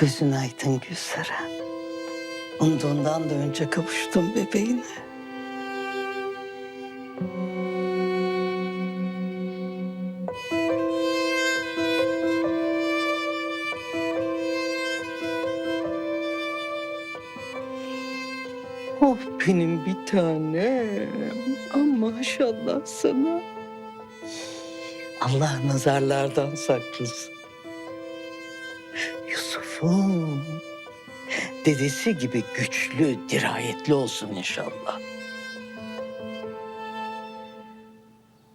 Gözün aydın Gülseren. Umduğundan da önce kavuştum bebeğine. Oh benim bir tanem. Ama maşallah sana. Allah nazarlardan saklasın. Yusuf'um. Dedesi gibi güçlü, dirayetli olsun inşallah.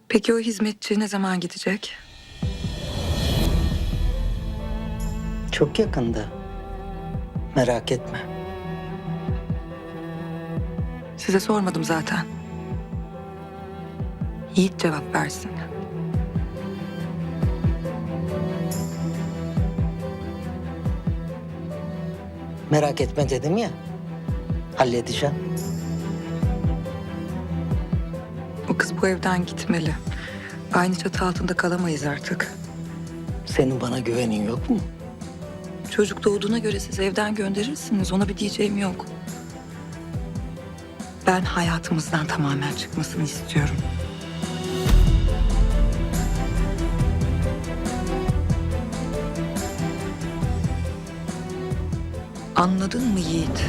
Peki o hizmetçi ne zaman gidecek? Çok yakında. Merak etme. Size sormadım zaten. Yiğit cevap versin. Merak etme dedim ya. Halledeceğim. O kız bu evden gitmeli. Aynı çatı altında kalamayız artık. Senin bana güvenin yok mu? Çocuk doğduğuna göre siz evden gönderirsiniz. Ona bir diyeceğim yok. Ben hayatımızdan tamamen çıkmasını istiyorum. Anladın mı Yiğit?